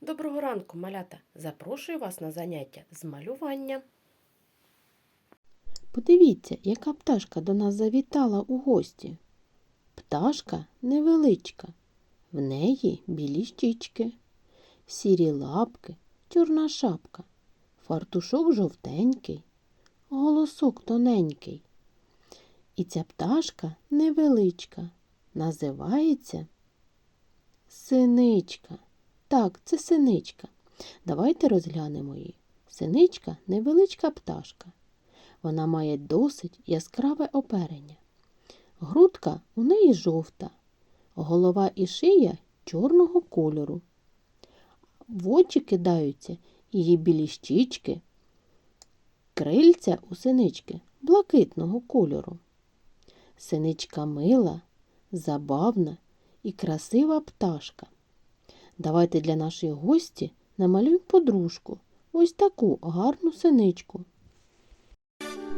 Доброго ранку, малята! Запрошую вас на заняття з малювання. Подивіться, яка пташка до нас завітала у гості. Пташка невеличка, в неї білі щічки, сірі лапки, чорна шапка, фартушок жовтенький, голосок тоненький. І ця пташка невеличка, називається синичка. Так, це синичка. Давайте розглянемо її. Синичка невеличка пташка. Вона має досить яскраве оперення. Грудка у неї жовта, голова і шия чорного кольору. В очі кидаються її білі щічки, крильця у синички блакитного кольору. Синичка мила, забавна і красива пташка. Давайте для нашої гості намалюємо подружку, ось таку гарну синичку.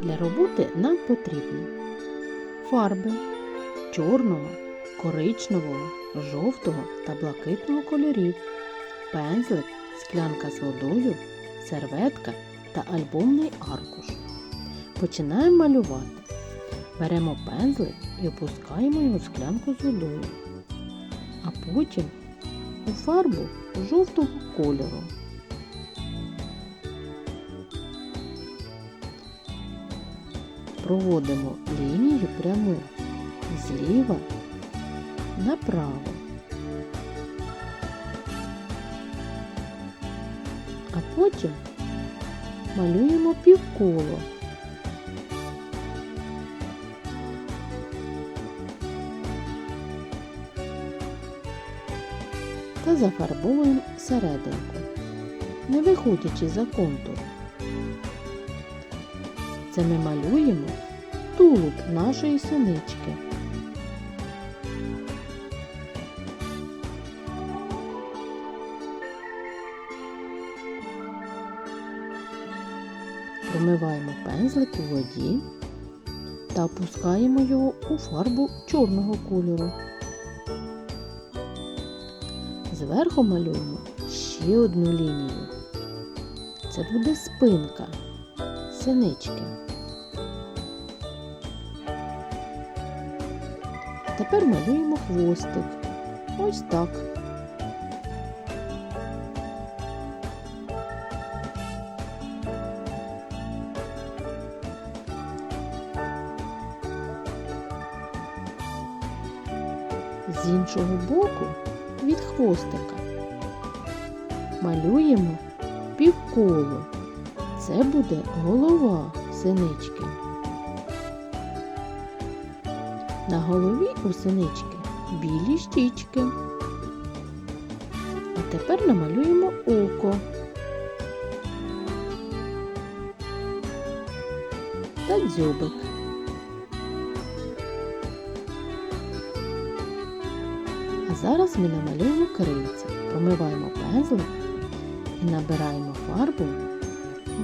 Для роботи нам потрібно фарби чорного, коричневого, жовтого та блакитного кольорів, пензлик, склянка з водою, серветка та альбомний аркуш. Починаємо малювати. Беремо пензлик і опускаємо його в склянку з водою, а потім у фарбу жовтого кольору. Проводимо лінію пряму зліва направо. А потім малюємо півколо. Та зафарбовуємо серединку, не виходячи за контур. Це ми малюємо тулуб нашої синички. Промиваємо пензлик у воді та опускаємо його у фарбу чорного кольору. Зверху малюємо ще одну лінію. Це буде спинка синички. Тепер малюємо хвостик. Ось так. З іншого боку від хвостика малюємо півколо. Це буде голова синички. На голові у синички білі щічки. А тепер намалюємо око. Та дзьобик. А зараз ми намалюємо крильця, промиваємо пензлик і набираємо фарбу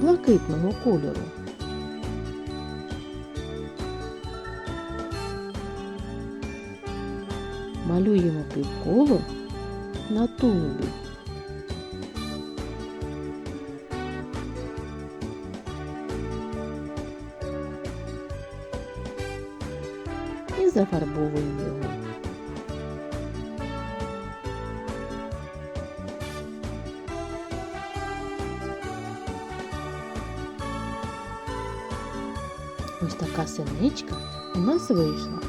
блакитного кольору. Малюємо півколо на тулубі. І зафарбовуємо його. Ось така синичка у нас вийшла.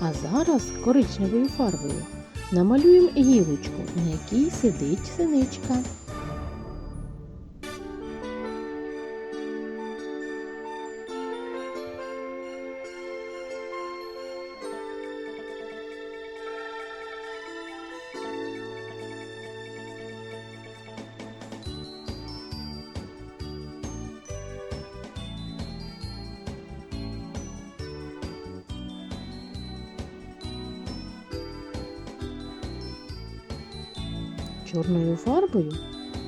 А зараз коричневою фарбою намалюємо гілочку, на якій сидить синичка. чорною фарбою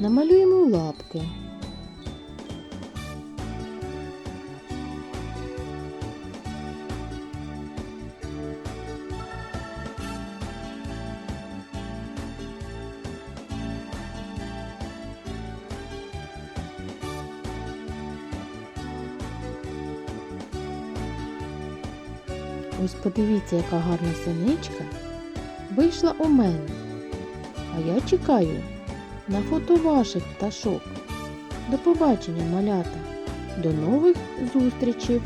намалюємо лапки. Ось подивіться, яка гарна синичка вийшла у мене. А я чекаю на фото ваших пташок. До побачення, малята. До нових зустрічей!